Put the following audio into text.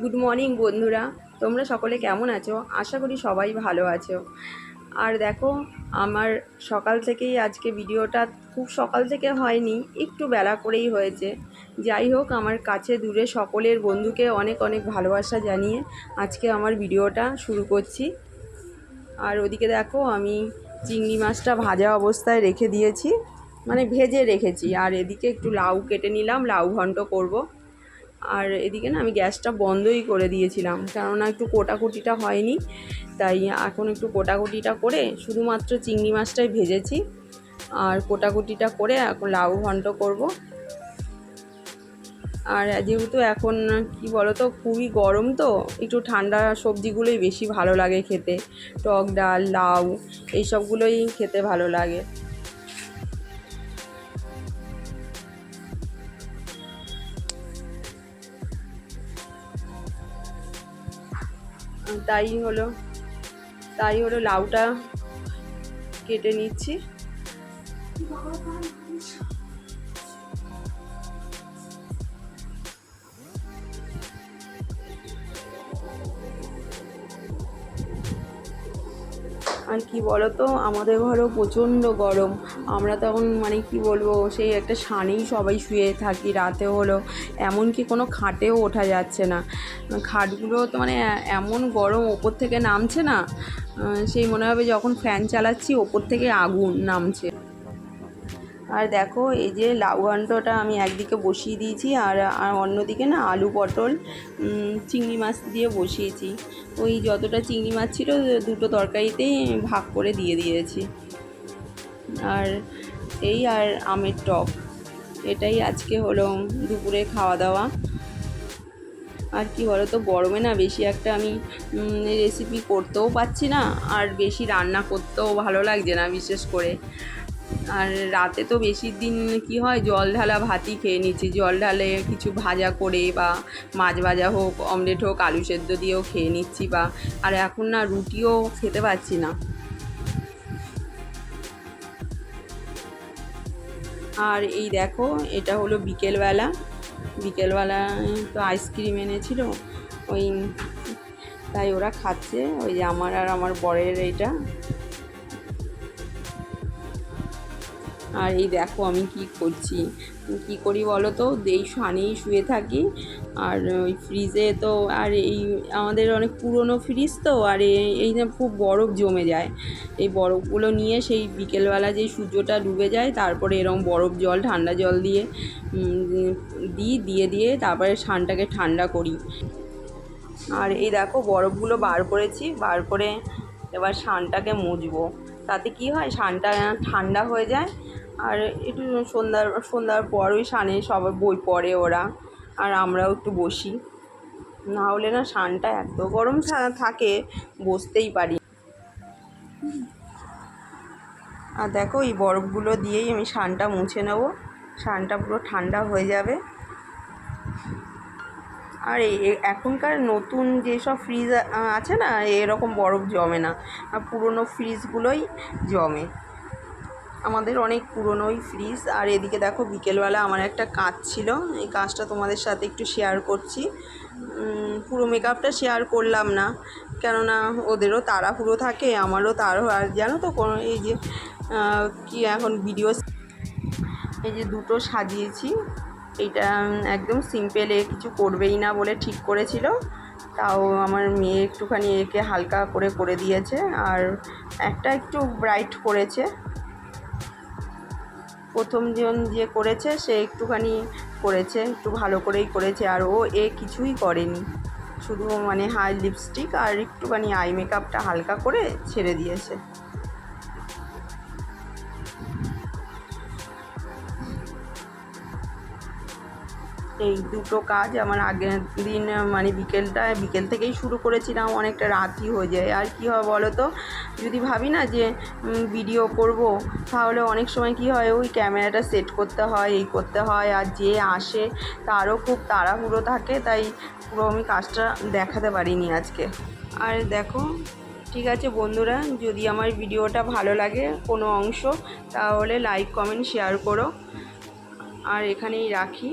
Good morning বন্ধুরা। তোমরা সকলে কেমন আছো? আশা করি সবাই ভালো আছো। আর দেখো, আমার সকাল থেকেই আজকে ভিডিওটা খুব সকাল থেকে হয়নি, একটু বেলা করেই হয়েছে। যাই হোক, আমার কাছে দূরে সকলের বন্ধুকে অনেক অনেক ভালোবাসা জানিয়ে আজকে আমার ভিডিওটা শুরু করছি। আর ওদিকে দেখো, আমি চিংড়ি মাছটা ভাজা অবস্থায় রেখে দিয়েছি। মানে ভেজে রেখেছি। আর এদিকে একটু লাউ কেটে নিলাম, লাউ ঘন্ট করব। আর এদিকে না আমি গ্যাসটা বন্ধই করে দিয়েছিলাম, কেননা একটু কোটাকুটিটা হয়নি, তাই এখন একটু কোটাকুটিটা করে শুধুমাত্র চিংড়ি মাছটাই ভেজেছি, আর কোটাকুটিটা করে এখন লাউ ঘন্ট করব। আর যেহেতু এখন কি বলতো, খুবই গরম তো, একটু ঠান্ডা সবজিগুলোই বেশি ভালো লাগে খেতে, টক ডাল, লাউ, এইসবগুলোই খেতে ভালো লাগে। তাই হলো তাই হলো লাউটা কেটে নিচ্ছি। আর কি বলতো, আমাদের ঘরেও প্রচণ্ড গরম। আমরা তখন মানে কি বলব, সেই একটা সানেই সবাই শুয়ে থাকি, রাতে হলো। এমনকি কোনো খাটেও ওঠা যাচ্ছে না। খাটগুলো তো মানে এমন গরম, ওপর থেকে নামছে না। সেই মনে হবে যখন ফ্যান চালাচ্ছি, ওপর থেকে আগুন নামছে। আর দেখো, এই যে লাউ ঘন্টটা আমি একদিকে বসিয়ে দিয়েছি আর আর অন্যদিকে না আলু পটল চিংড়ি মাছ দিয়ে বসিয়েছি। ওই যতটা চিংড়ি মাছ ছিল, দুটো তরকারিতেই ভাগ করে দিয়ে দিয়েছি। আর এই আর আমের টক, এটাই আজকে হলো দুপুরে খাওয়া দাওয়া। আর কি বলো তো গরমে না বেশি একটা আমি রেসিপি করতেও পারছি না, আর বেশি রান্না করতেও ভালো লাগছে না বিশেষ করে। আর রাতে তো বেশি দিন কি হয়, জল ঢালা ভাতই খেয়ে নিচ্ছি। জল ঢালে কিছু ভাজা করে বা মাছ ভাজা হোক, অমলেট হোক, আলু সেদ্ধ দিয়েও খেয়ে নিচ্ছি বা, আর এখন না রুটিও খেতে পাচ্ছি না। আর এই দেখো, এটা হলো বিকেলবেলা। বিকেলবেলা তো আইসক্রিম এনেছিল, ওই তাই ওরা খাচ্ছে, ওই যে আমার আর আমার বরের এইটা। আর এই দেখো আমি কি করছি। কি করি বলো তো? এই সানেই শুয়ে থাকি। আর ওই ফ্রিজে তো আর এই আমাদের অনেক পুরনো ফ্রিজ তো, আর এই না খুব বরফ জমে যায়। এই বরফগুলো নিয়ে সেই বিকেলবেলা যেই সূর্যটা ডুবে যায়, তারপরে এরকম বরফ জল, ঠান্ডা জল দিয়ে দিই, দিয়ে দিয়ে তারপরে সানটাকে ঠান্ডা করি। আর এই দেখো বরফগুলো বার করেছি, বার করে এবার সানটাকে মুছবো। তাতে কি হয়? সানটা ঠান্ডা হয়ে যায় আর একটু সন্ধ্যার সন্ধ্যার পর ওই সানে সবাই বই পড়ে ওরা, আর আমরাও একটু বসি। না হলে না সানটা এত গরম থাকে, বসতেই পারি। আর দেখো এই বরফগুলো দিয়েই আমি সানটা মুছে নেব। সানটা পুরো ঠান্ডা হয়ে যাবে। আর এখনকার নতুন যেসব ফ্রিজ আছে না, এরকম বরফ জমে না। আর পুরনো ফ্রিজগুলোই জমে। আমাদের অনেক পুরনোই ফ্রিজ আর এদিকে দেখো বিকেলবেলা আমার একটা কাজ ছিল। এই কাজটা তোমাদের সাথে একটু শেয়ার করছি। পুরো মেকআপটা শেয়ার করলাম না। কেননা ওদেরও তাড়াহুড়ো থাকে, আমারও তাড়াহুড়ো। আর জানো তো কোনো এই যে কি এখন ভিডিও এই যে দুটো সাজিয়েছি। এইটা একদম সিম্পলে কিছু করবেই না বলে ঠিক করেছিল। তাও আমার মেয়ে একটুখানি একে হালকা করে করে দিয়েছে। আর একটা একটু ব্রাইট করেছে। প্রথম জন যে করেছে, সে একটুখানি করেছে, একটু ভালো করেই করেছে, আর ও এ কিছুই করেনি। শুধু মানে হাই লিপস্টিক আর একটুখানি আই মেকআপটা হালকা করে ছেড়ে দিয়েছে। এই দুটো কাজ আমার আগের দিন মানে বিকেলটা বিকেল থেকেই শুরু করেছিলাম, অনেকটা রাতই হয়ে যায়। আর কী হয় বলো তো? যদি ভাবি না যে ভিডিও করব, তাহলে অনেক সময় কি হয়, ওই ক্যামেরাটা সেট করতে হয়, এই করতে হয়, আর যে আসে, তারও খুব তাড়াহুড়ো থাকে, তাই পুরো আমি কাজটা দেখাতে পারিনি আজকে। আর দেখো, ঠিক আছে বন্ধুরা, যদি আমার ভিডিওটা ভালো লাগে কোনো অংশ, তাহলে লাইক কমেন্ট শেয়ার করো। আর এখানেই রাখি।